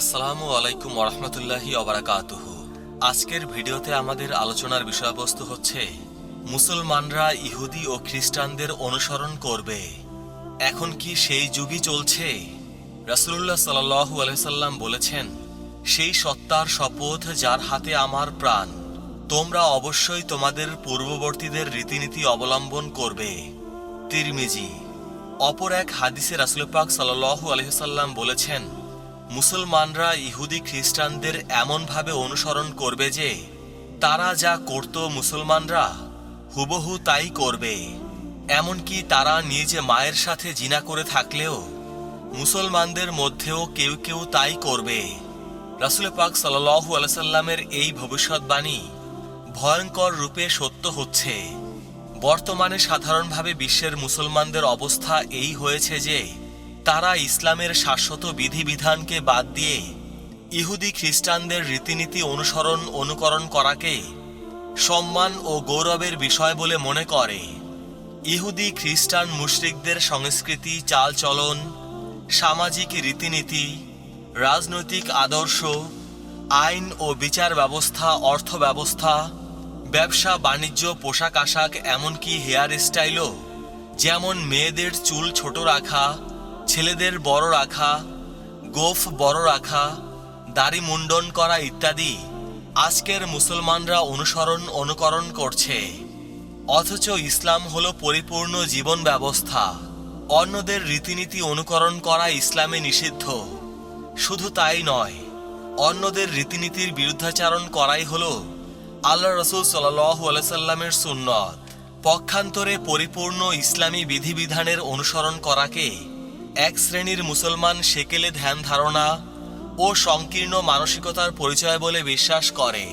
আসসালামু আলাইকুম ওরহমতুল্লাহি অবরাকাতুহু আজকের ভিডিওতে আমাদের আলোচনার বিষয়বস্তু হচ্ছে, মুসলমানরা ইহুদি ও খ্রিস্টানদের অনুসরণ করবে। এখন কি সেই যুগই চলছে? রাসূলুল্লাহ সাল্লাল্লাহু আলাইহি সাল্লাম বলেছেন, সেই সত্তার শপথ যার হাতে আমার প্রাণ, তোমরা অবশ্যই তোমাদের পূর্ববর্তীদের রীতিনীতি অবলম্বন করবে। তিরমিজি। অপর এক হাদিসে রাসুল পাক সাল্লাল্লাহু আলাইহি সাল্লাম বলেছেন মুসলমানরা ইহুদি খ্রিস্টানদের এমনভাবে অনুসরণ করবে যে, তারা যা করত মুসলমানরা, হুবহু তাই করবে। এমনকি তারা নিজে মায়ের সাথে জিনা করে থাকলেও, মুসলমানদের মধ্যেও কেউ কেউ তাই করবে। রাসুল পাক সাল্লাল্লাহু আলাইহি সাল্লামের এই ভবিষ্যৎবাণী ভয়ঙ্কর রূপে সত্য হচ্ছে। বর্তমানে সাধারণভাবে বিশ্বের মুসলমানদের অবস্থা এই হয়েছে যে তারা ইসলামের শাশ্বত বিধিবিধানকে বাদ দিয়ে ইহুদি খ্রিস্টানদের রীতিনীতি অনুসরণ অনুকরণ করাকে সম্মান ও গৌরবের বিষয় বলে মনে করে। ইহুদি খ্রিস্টান মুশরিকদের সংস্কৃতি, চালচলন, সামাজিক রীতিনীতি, রাজনৈতিক আদর্শ, আইন ও বিচার ব্যবস্থা অর্থ ব্যবস্থা ব্যবসা, বাণিজ্য পোশাক আশাক এমনকি হেয়ার স্টাইলও যেমন মেয়েদের চুল ছোট রাখা ছেলেদের বড় রাখা, গোফ বড় রাখা, দাড়ি মুন্ডন করা ইত্যাদি আজকের মুসলমানরা অনুসরণ অনুকরণ করছে। অথচ ইসলাম হলো পরিপূর্ণ জীবন ব্যবস্থা। অন্যদের রীতিনীতি অনুকরণ করা ইসলামে নিষিদ্ধ। শুধু তাই নয়, অন্যদের রীতিনীতির বিরুদ্ধাচারণ করাই হলো আল্লাহ রসুল সাল্লাহ আলাইসাল্লামের সুন্নত। পক্ষান্তরে পরিপূর্ণ ইসলামী বিধিবিধানের অনুসরণ করাকে এক শ্রেণির মুসলমান সেকেলে ধ্যান ধারণা ও সংকীর্ণ মানসিকতার পরিচয় বলে বিশ্বাস করে,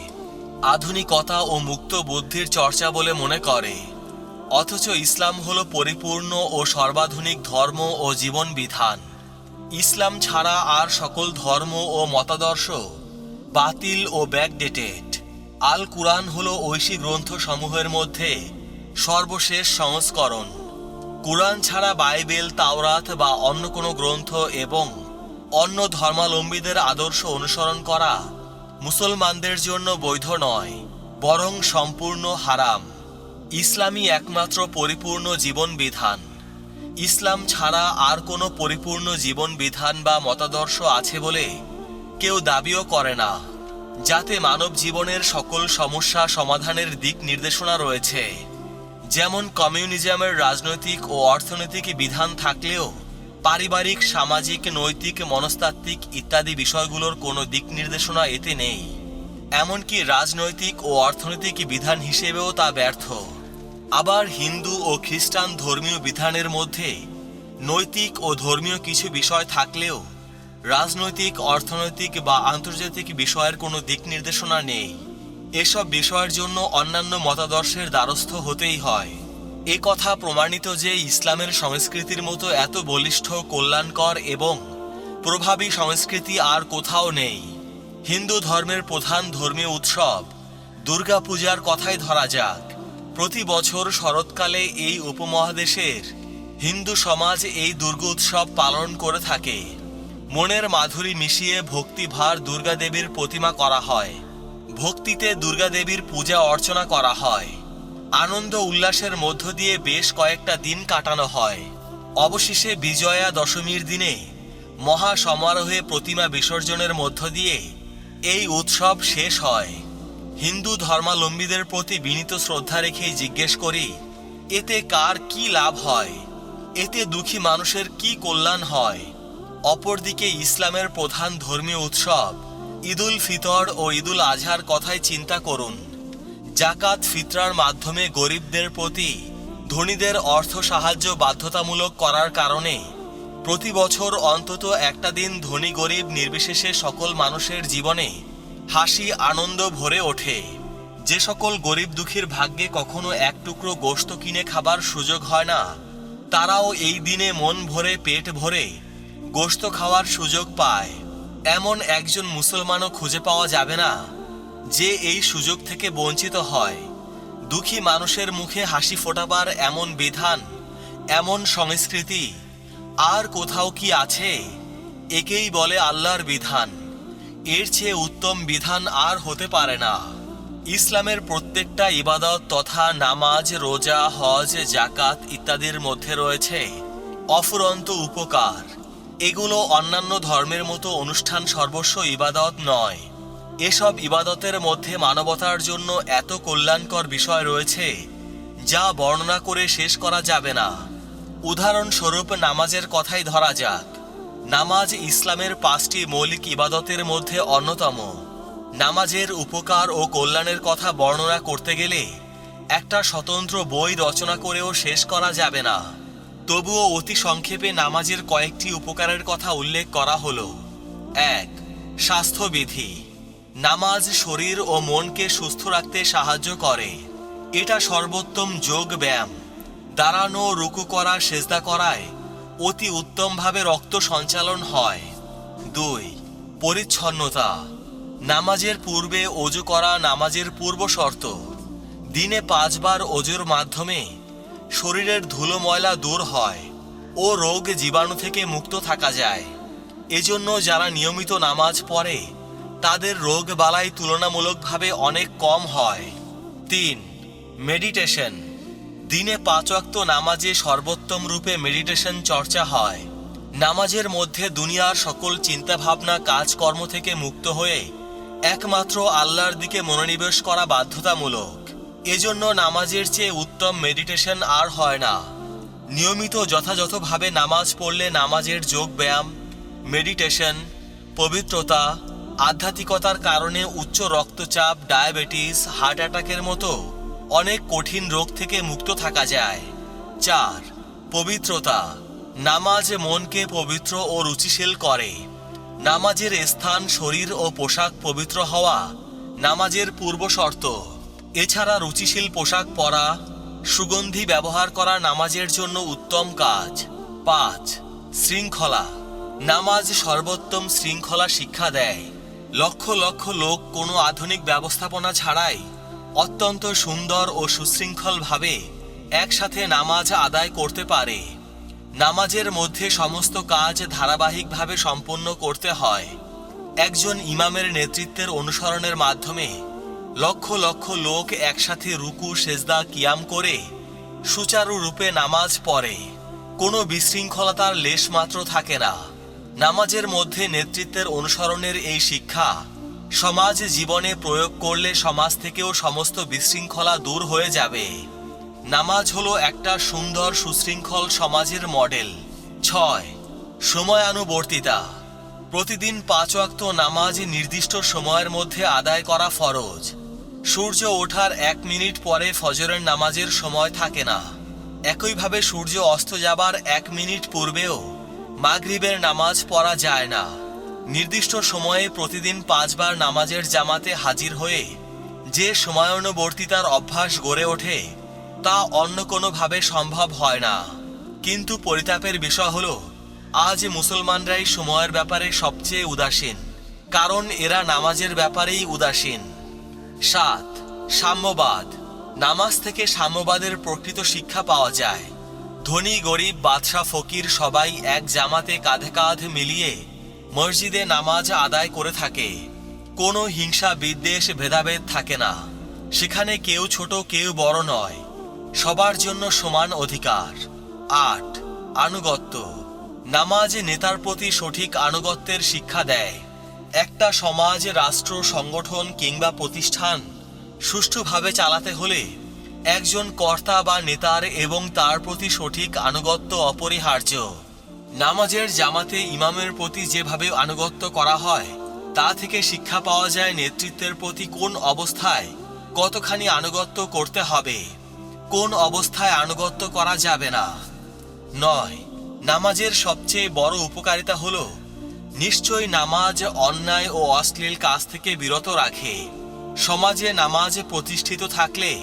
আধুনিকতা ও মুক্ত বুদ্ধির চর্চা বলে মনে করে। অথচ ইসলাম হল পরিপূর্ণ ও সর্বাধুনিক ধর্ম ও জীবন বিধান ইসলাম ছাড়া আর সকল ধর্ম ও মতাদর্শ বাতিল ও ব্যাকডেটেড। আল কুরআন হল ঐশী গ্রন্থসমূহের মধ্যে সর্বশেষ সংস্করণ। কুরআন ছাড়া বাইবেল, তাওরাত বা অন্য কোনো গ্রন্থ এবং অন্য ধর্মাবলম্বীদের আদর্শ অনুসরণ করা মুসলমানদের জন্য বৈধ নয়, বরং সম্পূর্ণ হারাম। ইসলামই একমাত্র পরিপূর্ণ জীবন বিধান ইসলাম ছাড়া আর কোনো পরিপূর্ণ জীবন বিধান বা মতাদর্শ আছে বলে কেউ দাবিও করে না, যাতে মানব জীবনের সকল সমস্যা সমাধানের দিক নির্দেশনা রয়েছে। যেমন কমিউনিজমের রাজনৈতিক ও অর্থনৈতিক বিধান থাকলেও পারিবারিক, সামাজিক, নৈতিক, মনস্তাত্ত্বিক ইত্যাদি বিষয়গুলোর কোনো দিক নির্দেশনা এতে নেই। এমনকি রাজনৈতিক ও অর্থনৈতিক বিধান হিসেবেও তা ব্যর্থ। আবার হিন্দু ও খ্রিস্টান ধর্মীয় বিধানের মধ্যে নৈতিক ও ধর্মীয় কিছু বিষয় থাকলেও রাজনৈতিক, অর্থনৈতিক বা আন্তর্জাতিক বিষয়ের কোনো দিক নির্দেশনা নেই। এসব বিষয়ের জন্য অন্যান্য মতাদর্শের দ্বারস্থ হতেই হয়। এ কথা প্রমাণিত যে ইসলামের সংস্কৃতির মতো এত বলিষ্ঠ, কল্যাণকর এবং প্রভাবী সংস্কৃতি আর কোথাও নেই। হিন্দু ধর্মের প্রধান ধর্মীয় উৎসব দুর্গাপূজার কথাই ধরা যাক। প্রতি বছর শরৎকালে এই উপমহাদেশের হিন্দু সমাজ এই দুর্গোৎসব পালন করে থাকে। মনের মাধুরী মিশিয়ে ভক্তিভার দুর্গাদেবীর প্রতিমা করা হয়। ভক্তিতে দুর্গাদেবীর পূজা অর্চনা করা হয়। আনন্দ উল্লাসের মধ্য দিয়ে বেশ কয়েকটা দিন কাটানো হয়। অবশেষে বিজয়া দশমীর দিনে মহা সমারোহে প্রতিমা বিসর্জনের মধ্য দিয়ে এই উৎসব শেষ হয়। হিন্দু ধর্মাবলম্বীদের প্রতি বিনীত শ্রদ্ধা রেখেই জিজ্ঞেস করি, এতে কার কি লাভ হয়? এতে দুঃখী মানুষের কি কল্যাণ হয়? অপরদিকে ইসলামের প্রধান ধর্মীয় উৎসব ঈদুল ফিতর ও ঈদুল আজহার কথাই চিন্তা করুন। জাকাত ফিতরার মাধ্যমে গরিবদের প্রতি ধনীদের অর্থ সাহায্য বাধ্যতামূলক করার কারণে প্রতি বছর অন্তত একটা দিন ধনী গরিব নির্বিশেষে সকল মানুষের জীবনে হাসি, আনন্দ ভরে ওঠে। যে সকল গরিব দুঃখীর ভাগ্যে কখনো এক টুকরো গোশত কিনে খাবার সুযোগ হয় না, তারাও এই দিনে মন ভরে পেট ভরে গোশত খাওয়ার সুযোগ পায়। এমন একজন মুসলমানও খুঁজে পাওয়া যাবে না, যে এই সুযোগ থেকে বঞ্চিত হয়। দুঃখী মানুষের মুখে হাসি ফোটাবার এমন বিধান, এমন সংস্কৃতি, আর কোথাও কি আছে? একেই বলে আল্লাহর বিধান। এর চেয়ে উত্তম বিধান আর হতে পারে না। ইসলামের প্রত্যেকটা ইবাদত তথা নামাজ, রোজা, হজ জাকাত ইত্যাদির মধ্যে রয়েছে অফুরন্ত উপকার। এগুলো অন্যান্য ধর্মের মতো অনুষ্ঠান সর্বস্ব ইবাদত নয়। এসব ইবাদতের মধ্যে মানবতার জন্য এত কল্যাণকর বিষয় রয়েছে, যা বর্ণনা করে শেষ করা যাবে না। উদাহরণস্বরূপ নামাজের কথাই ধরা যাক। নামাজ ইসলামের পাঁচটি মৌলিক ইবাদতের মধ্যে অন্যতম। নামাজের উপকার ও কল্যাণের কথা বর্ণনা করতে গেলে একটা স্বতন্ত্র বই রচনা করেও শেষ করা যাবে না। তবুও অতি সংক্ষেপে নামাজের কয়েকটি উপকারের কথা উল্লেখ করা হলো। এক, স্বাস্থ্যবিধি। নামাজ শরীর ও মনকে সুস্থ রাখতে সাহায্য করে। এটা সর্বোত্তম যোগ ব্যায়াম। দাঁড়ানো, রুকু করা, সেজদা করায় অতি উত্তমভাবে রক্ত সঞ্চালন হয়। দুই, পরিচ্ছন্নতা। নামাজের পূর্বে অজু করা নামাজের পূর্ব শর্ত। দিনে পাঁচবার অজুর মাধ্যমে শরীরের ধুলো ময়লা দূর হয় ও রোগ জীবাণু থেকে মুক্ত থাকা যায়। এজন্য যারা নিয়মিত নামাজ পড়ে, তাদের রোগ বালাই তুলনামূলকভাবে অনেক কম হয়। তিন, মেডিটেশন। দিনে পাঁচ ওয়াক্ত নামাজে সর্বোত্তম রূপে মেডিটেশন চর্চা হয়। নামাজের মধ্যে দুনিয়ার সকল চিন্তাভাবনা, কাজকর্ম থেকে মুক্ত হয়ে একমাত্র আল্লাহর দিকে মনোনিবেশ করা বাধ্যতামূলক। এজন্য নামাজের চেয়ে উত্তম মেডিটেশন আর হয় না। নিয়মিত যথাযথভাবে নামাজ পড়লে নামাজের যোগ ব্যায়াম মেডিটেশন পবিত্রতা, আধ্যাত্মিকতার কারণে উচ্চ রক্তচাপ ডায়াবেটিস হার্ট অ্যাটাকের মতো অনেক কঠিন রোগ থেকে মুক্ত থাকা যায়। চার, পবিত্রতা। নামাজ মনকে পবিত্র ও রুচিশীল করে। নামাজের স্থান শরীর ও পোশাক পবিত্র হওয়া নামাজের পূর্ব শর্ত। এছাড়া রুচিশীল পোশাক পরা, সুগন্ধি ব্যবহার করা নামাজের জন্য উত্তম কাজ। পাঁচ, শৃঙ্খলা। নামাজ সর্বোত্তম শৃঙ্খলা শিক্ষা দেয়। লক্ষ লক্ষ লোক কোনো আধুনিক ব্যবস্থাপনা ছাড়াই অত্যন্ত সুন্দর ও সুশৃঙ্খলভাবে একসাথে নামাজ আদায় করতে পারে। নামাজের মধ্যে সমস্ত কাজ ধারাবাহিকভাবে সম্পন্ন করতে হয়। একজন ইমামের নেতৃত্বের অনুসরণের মাধ্যমে লক্ষ লক্ষ লোক একসাথে রুকু, সেজদা, কিয়াম করে সুচারুরূপে নামাজ পড়ে। কোনো বিশৃঙ্খলতার লেশমাত্র থাকে না। নামাজের মধ্যে নেতৃত্বের অনুসরণের এই শিক্ষা, সমাজ জীবনে প্রয়োগ করলে সমাজ থেকেও সমস্ত বিশৃঙ্খলা দূর হয়ে যাবে। নামাজ হলো একটা সুন্দর, সুশৃঙ্খল সমাজের মডেল। ছয়, সময়ানুবর্তিতা। প্রতিদিন পাঁচ ওয়াক্ত নামাজ নির্দিষ্ট সময়ের মধ্যে আদায় করা ফরজ। সূর্য ওঠার এক মিনিট পরে ফজরের নামাজের সময় থাকে না। একইভাবে সূর্য অস্ত যাবার এক মিনিট পূর্বেও মাগরিবের নামাজ পড়া যায় না। নির্দিষ্ট সময়ে প্রতিদিন পাঁচবার নামাজের জামাতে হাজির হয়ে যে সময়ানুবর্তিতার অভ্যাস গড়ে ওঠে, তা অন্য কোনোভাবে সম্ভব হয় না। কিন্তু পরিতাপের বিষয় হল, আজ মুসলমানরাই সময়ের ব্যাপারে সবচেয়ে উদাসীন, কারণ এরা নামাজের ব্যাপারেই উদাসীন। সাত, সাম্যবাদ। নামাজ থেকে সাম্যবাদের প্রকৃত শিক্ষা পাওয়া যায়। ধনী, গরিব, বাদশাহ, ফকির সবাই এক জামাতে কাঁধে কাঁধ মিলিয়ে মসজিদে নামাজ আদায় করে থাকে। কোনো হিংসা, বিদ্বেষ, ভেদাভেদ থাকে না। সেখানে কেউ ছোট, কেউ বড় নয়। সবার জন্য সমান অধিকার। আট, আনুগত্য। নামাজ নেতার প্রতি সঠিক আনুগত্যের শিক্ষা দেয়। একটা সমাজ, রাষ্ট্র, সংগঠন কিংবা প্রতিষ্ঠান সুষ্ঠুভাবে চালাতে হলে একজন কর্তা বা নেতার এবং তার প্রতি সঠিক আনুগত্য অপরিহার্য। নামাজের জামাতে ইমামের প্রতি যেভাবে আনুগত্য করা হয়, তা থেকে শিক্ষা পাওয়া যায় নেতৃত্বের প্রতি কোন অবস্থায় কতখানি আনুগত্য করতে হবে, কোন অবস্থায় আনুগত্য করা যাবে না। নয়, নামাজের সবচেয়ে বড় উপকারিতা হলো নিশ্চয়ই নামাজ অন্যায় ও অশ্লীল কাজ থেকে বিরত রাখে। সমাজে নামাজ প্রতিষ্ঠিত থাকলে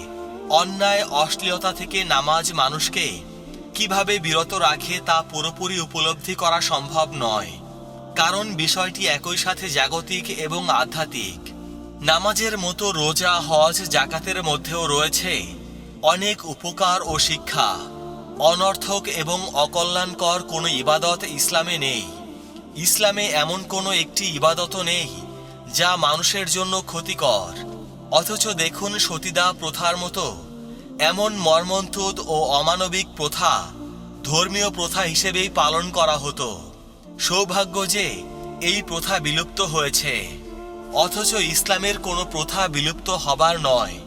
অন্যায়, অশ্লীলতা থেকে নামাজ মানুষকে কীভাবে বিরত রাখে তা পুরোপুরি উপলব্ধি করা সম্ভব নয়। কারণ বিষয়টি একই সাথে জাগতিক এবং আধ্যাত্মিক। নামাজের মতো রোজা, হজ, জাকাতের মধ্যেও রয়েছে অনেক উপকার ও শিক্ষা। অনর্থক এবং অকল্যাণকর কোনো ইবাদত ইসলামে নেই। ইসলামে এমন কোনো একটি ইবাদত নেই যা মানুষের জন্য ক্ষতিকর। অথচ দেখুন সতীদা প্রথার মতো, এমন মর্মন্তুদ ও অমানবিক প্রথা ধর্মীয় প্রথা হিসেবেই পালন করা হতো। সৌভাগ্য যে এই প্রথা বিলুপ্ত হয়েছে। অথচ ইসলামের কোনো প্রথা বিলুপ্ত হবার নয়।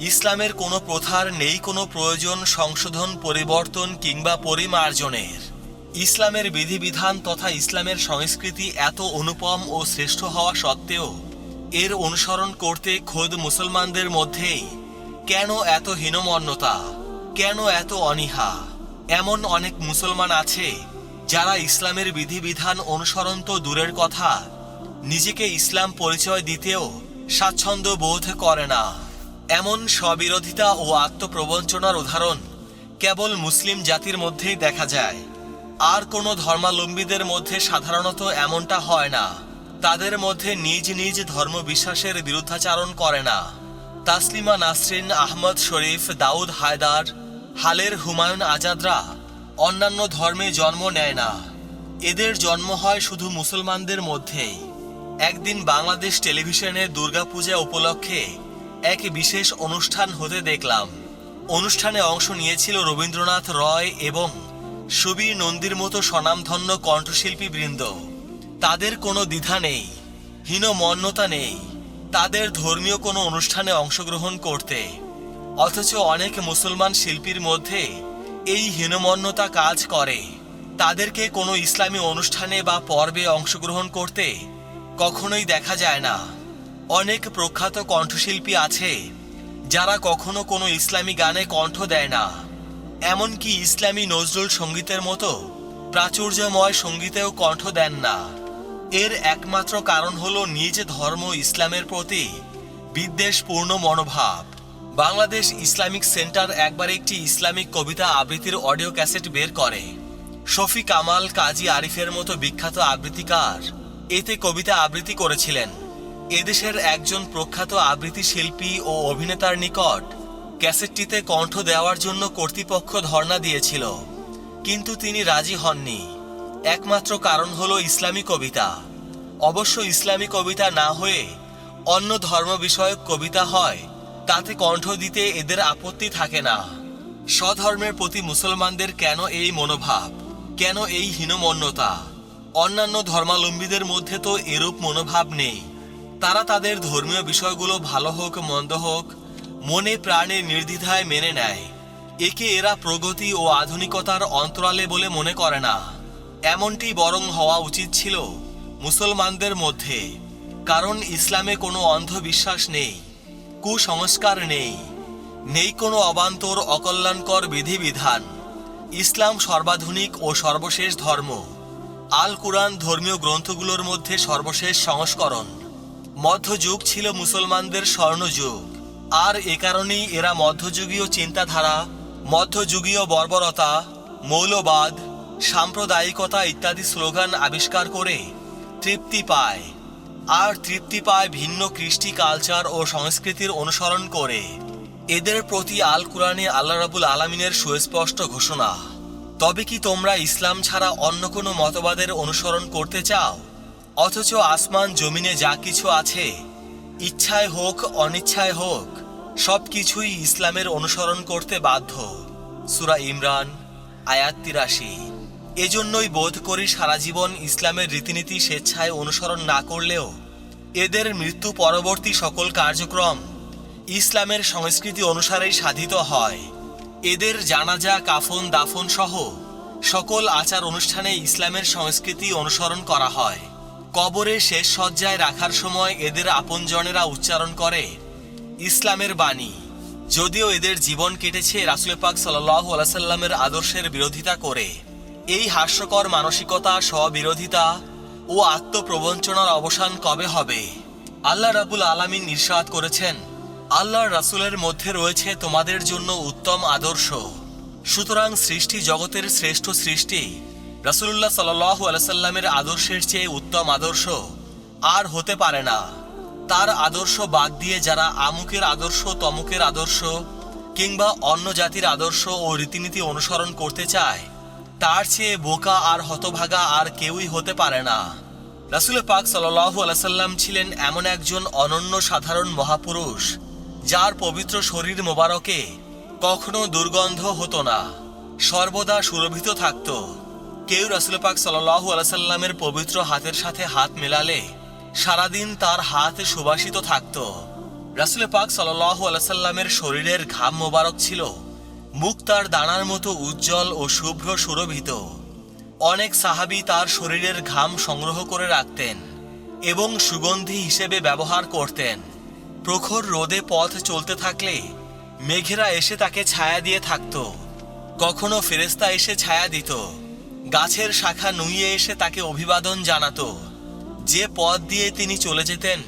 ইসলামের কোনো প্রথার নেই কোনো প্রয়োজন সংশোধন, পরিবর্তন কিংবা পরিমার্জনের। ইসলামের বিধিবিধান তথা ইসলামের সংস্কৃতি এত অনুপম ও শ্রেষ্ঠ হওয়া সত্ত্বেও, এর অনুসরণ করতে খোদ মুসলমানদের মধ্যেই কেন এত হীনমন্যতা, কেন এত অনীহা? এমন অনেক মুসলমান আছে যারা ইসলামের বিধিবিধান অনুসরণ তো দূরের কথা, নিজেকে ইসলাম পরিচয় দিতেও স্বাচ্ছন্দ্য বোধ করে না। এমন স্ববিরোধিতা ও আত্মপ্রবঞ্চনার উদাহরণ কেবল মুসলিম জাতির মধ্যেই দেখা যায়। আর কোনো ধর্মাবলম্বীদের মধ্যে সাধারণত এমনটা হয় না। তাদের মধ্যে নিজ নিজ ধর্ম বিশ্বাসের বিরুদ্ধাচারণ করে না। তাসলিমা নাসরিন আহমদ শরীফ, দাউদ হায়দার, হালের হুমায়ুন আজাদরা অন্যান্য ধর্মে জন্ম নেয় না। এদের জন্ম হয় শুধু মুসলমানদের মধ্যেই। একদিন বাংলাদেশ টেলিভিশনে দুর্গাপূজা উপলক্ষে এক বিশেষ অনুষ্ঠান হতে দেখলাম। অনুষ্ঠানে অংশ নিয়েছিল রবীন্দ্রনাথ রয় এবং সুবীর নন্দীর মতো স্বনামধন্য কণ্ঠশিল্পী বৃন্দ। তাদের কোনো দ্বিধা নেই হীনমন্যতা নেই। তাদের ধর্মীয় কোনো অনুষ্ঠানে অংশগ্রহণ করতে। অথচ অনেক মুসলমান শিল্পীর মধ্যে এই হীনমন্যতা কাজ করে। তাদেরকে কোনো ইসলামী অনুষ্ঠানে বা পর্বে অংশগ্রহণ করতে কখনোই দেখা যায় না। অনেক প্রখ্যাত কণ্ঠশিল্পী আছে, যারা কখনো কোনো ইসলামী গানে কণ্ঠ দেয় না। এমনকি ইসলামী নজরুল সঙ্গীতের মতো প্রাচুর্যময় সঙ্গীতেও কণ্ঠ দেন না। এর একমাত্র কারণ হলো নিজ ধর্ম ইসলামের প্রতি বিদ্বেষপূর্ণ মনোভাব। বাংলাদেশ ইসলামিক সেন্টার একবার একটি ইসলামিক কবিতা আবৃত্তির অডিও ক্যাসেট বের করে। শফি কামাল, কাজী আরিফের মতো বিখ্যাত আবৃত্তিকার এতে কবিতা আবৃত্তি করেছিলেন। এদেশের একজন প্রখ্যাত আবৃত্তি শিল্পী ও অভিনেতার নিকট ক্যাসেটটিতে কণ্ঠ দেওয়ার জন্য কর্তৃপক্ষ ধর্ণা দিয়েছিল, কিন্তু তিনি রাজি হননি। একমাত্র কারণ হলো ইসলামী কবিতা। অবশ্য ইসলামী কবিতা না হয়ে অন্য ধর্ম বিষয়ক কবিতা হয়, তাতে কণ্ঠ দিতে এদের আপত্তি থাকে না। স্বধর্মের প্রতি মুসলমানদের কেন এই মনোভাব? কেন এই হীনমন্যতা? অন্যান্য ধর্মাবলম্বীদের মধ্যে তো এরূপ মনোভাব নেই। তারা তাদের ধর্মীয় বিষয়গুলো ভালো হোক, মন্দ হোক মনে প্রাণে নির্দ্বিধায় মেনে নেয়। একে এরা প্রগতি ও আধুনিকতার অন্তরালে বলে মনে করে না। এমনটি বরং হওয়া উচিত ছিল মুসলমানদের মধ্যে। কারণ ইসলামে কোনো অন্ধবিশ্বাস নেই, কুসংস্কার নেই নেই কোনো অবান্তর অকল্যাণকর বিধিবিধান। ইসলাম সর্বাধুনিক ও সর্বশেষ ধর্ম। আল কুরআন ধর্মীয় গ্রন্থগুলোর মধ্যে সর্বশেষ সংস্করণ। মধ্যযুগ ছিল মুসলমানদের স্বর্ণযুগ। আর এ কারণেই এরা মধ্যযুগীয় চিন্তাধারা, মধ্যযুগীয় বর্বরতা, মৌলবাদ, সাম্প্রদায়িকতা ইত্যাদি স্লোগান আবিষ্কার করে তৃপ্তি পায়। আর তৃপ্তি পায় ভিন্ন কৃষ্টি কালচার ও সংস্কৃতির অনুসরণ করে। এদের প্রতি আল কুরআনে আল্লাহ রাবুল আলমিনের সুস্পষ্ট ঘোষণা, তবে কি তোমরা ইসলাম ছাড়া অন্য কোনো মতবাদের অনুসরণ করতে চাও? অথচ আসমান, জমিনে যা কিছু আছে ইচ্ছায় হোক, অনিচ্ছায় হোক সব কিছুই ইসলামের অনুসরণ করতে বাধ্য। সুরা ইমরান, আয়াত তিরাশি। এজন্যই বোধ করি সারা জীবন ইসলামের রীতিনীতি স্বেচ্ছায় অনুসরণ না করলেও এদের মৃত্যু পরবর্তী সকল কার্যক্রম ইসলামের সংস্কৃতি অনুসারেই সাধিত হয়। এদের জানাজা, কাফন, দাফন সহ সকল আচার অনুষ্ঠানে ইসলামের সংস্কৃতি অনুসরণ করা হয়। কবরে শেষ সজ্জায় রাখার সময় এদের আপনজনেরা উচ্চারণ করে, ইসলামের বাণী। যদিও এদের জীবন কেটেছে রাসুল পাক সাল্লাহ আলাইসাল্লামের আদর্শের বিরোধিতা করে। এই হাস্যকর মানসিকতা, স্ববিরোধিতা ও আত্মপ্রবঞ্চনার অবসান কবে হবে? আল্লাহ রাবুল আলামিন ইরশাদ করেছেন, আল্লাহর রাসূলের মধ্যে রয়েছে তোমাদের জন্য উত্তম আদর্শ। সুতরাং সৃষ্টি জগতের শ্রেষ্ঠ সৃষ্টি রাসূলুল্লাহ সাল্লাল্লাহু আলাইহি সাল্লামের আদর্শের চেয়ে উত্তম আদর্শ আর হতে পারে না। তার আদর্শ বাদ দিয়ে যারা আমুকের আদর্শ, তমুকের আদর্শ কিংবা অন্য জাতির আদর্শ ও রীতিনীতি অনুসরণ করতে চায়, তার চেয়ে বোকা আর হতভাগা আর কেউই হতে পারে না। রাসুল পাক সাল্লাহু আলাইসাল্লাম ছিলেন এমন একজন অনন্য সাধারণ মহাপুরুষ, যার পবিত্র শরীর মোবারকে কখনো দুর্গন্ধ হতো না, সর্বদা সুরভিত থাকত। কেউ রাসুল পাক সাল্লাহু আলাইসাল্লামের পবিত্র হাতের সাথে হাত মেলালে সারাদিন তার হাত সুবাসিত থাকত। রাসুল পাক সাল্লাহু আলাইসাল্লামের শরীরের ঘাম মোবারক ছিল। মুখ তার দানার মতো উজ্জ্বল ও শুভ্র সুরভিত। অনেক সাহাবী তার শরীরের ঘাম সংগ্রহ করে রাখতেন এবং সুগন্ধি হিসেবে ব্যবহার করতেন। প্রখর রোদে পথ চলতে থাকলে মেঘেরা এসে তাকে ছায়া দিয়ে থাকত। কখনো ফেরেস্তা এসে ছায়া দিত। গাছের শাখা নুইয়ে এসে তাকে অভিবাদন জানাতো। যে পথ দিয়ে তিনি চলে যেতেন,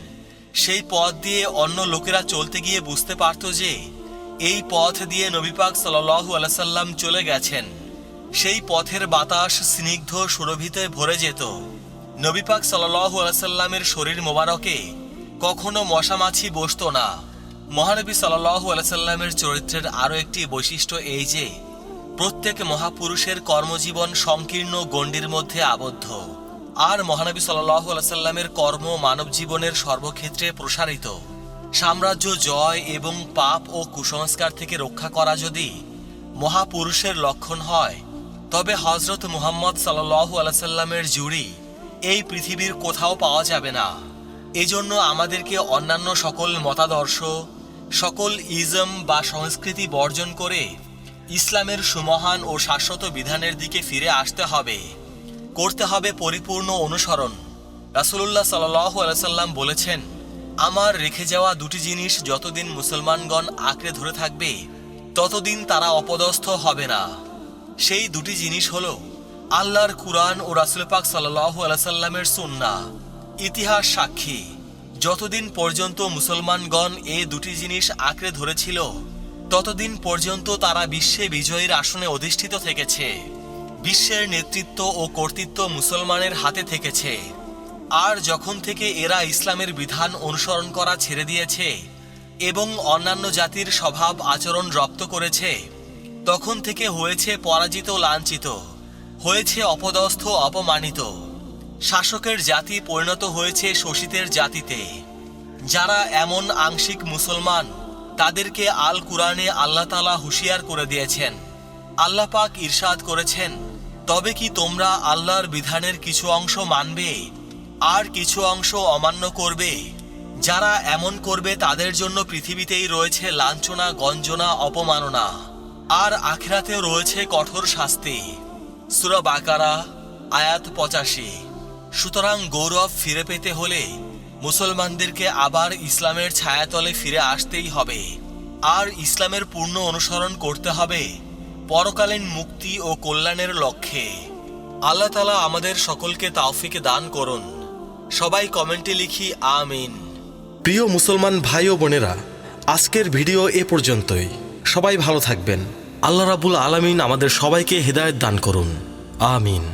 সেই পথ দিয়ে অন্য লোকেরা চলতে গিয়ে বুঝতে পারত যে, এই পথ দিয়ে নবীপাক সাল্লাহু আলাইসাল্লাম চলে গেছেন। সেই পথের বাতাস স্নিগ্ধ সুরভিতে ভরে যেত। নবীপাক সাল্লাহু আলাইসাল্লামের শরীর মোবারকে কখনো মশামাছি বসতো না। মহানবী সাল্লাহু আলাইসাল্লামের চরিত্রের আরও একটি বৈশিষ্ট্য এই যে প্রত্যেক মহাপুরুষের কর্মজীবন সংকীর্ণ গণ্ডির মধ্যে আবদ্ধ। আর মহানবী আলাইসাল্লামের কর্ম মানব জীবনের সর্বক্ষেত্রে প্রসারিত। সাম্রাজ্য জয় এবং পাপ ও কুসংস্কার থেকে রক্ষা করা যদি মহাপুরুষের লক্ষণ হয়, তবে হজরত মুহাম্মদ সাল্লাহ আলাইসাল্লামের জুড়ি এই পৃথিবীর কোথাও পাওয়া যাবে না। এজন্য আমাদেরকে অন্যান্য সকল মতাদর্শ, সকল ইজম বা সংস্কৃতি বর্জন করে ইসলামের সুমহান ও শাশ্বত বিধানের দিকে ফিরে আসতে হবে। করতে হবে পরিপূর্ণ অনুসরণ। রাসুলুল্লাহ সাল্লাহ আলাইসাল্লাম বলেছেন, আমার রেখে যাওয়া দুটি জিনিস যতদিন মুসলমানগণ আঁকড়ে ধরে থাকবে, ততদিন তারা অপদস্থ হবে না। সেই দুটি জিনিস হল আল্লাহর কুরআন ও রাসুল পাক সাল্লাহ আলাইসাল্লামের সুন্না ইতিহাস সাক্ষী। যতদিন পর্যন্ত মুসলমানগণ এ দুটি জিনিস আঁকড়ে ধরেছিল ততদিন পর্যন্ত তারা বিশ্বে বিজয়ীর আসনে অধিষ্ঠিত থেকেছে। বিশ্বের নেতৃত্ব ও কর্তৃত্ব মুসলমানের হাতে থেকেছে। আর যখন থেকে এরা ইসলামের বিধান অনুসরণ করা ছেড়ে দিয়েছে এবং অন্যান্য জাতির স্বভাব আচরণ রপ্ত করেছে, তখন থেকে হয়েছে পরাজিত লাঞ্ছিত, হয়েছে অপদস্থ অপমানিত। শাসকের জাতি পরিণত হয়েছে শোষিতের জাতিতে, যারা এমন আংশিক মুসলমান তাদেরকে আল কুরআনে আল্লাহ তালা হুঁশিয়ার করে দিয়েছেন। আল্লাহ পাক ইরশাদ করেছেন, তবে কি তোমরা আল্লাহর বিধানের কিছু অংশ মানবে? আর কিছু অংশ অমান্য করবে? যারা এমন করবে তাদের জন্য পৃথিবীতেই রয়েছে লাঞ্ছনা, গঞ্জনা, অপমাননা। আর আখিরাতেও রয়েছে কঠোর শাস্তি। সুরা বাকারা, আয়াত পঁচাশি। সুতরাং গৌরব ফিরে পেতে হলে মুসলমানদেরকে আবার ইসলামের ছায়াতলে ফিরে আসতেই হবে। আর ইসলামের পূর্ণ অনুসরণ করতে হবে পরকালীন মুক্তি ও কল্যাণের লক্ষ্যে। আল্লাহ তালা আমাদের সকলকে তাওফিকে দান করুন। সবাই কমেন্টে লিখি, আমিন। প্রিয় মুসলমান ভাই ও বোনেরা, আজকের ভিডিও এ পর্যন্তই। সবাই ভালো থাকবেন। আল্লাহ রাবুল আলামিন আমাদের সবাইকে হেদায়েত দান করুন। আমিন।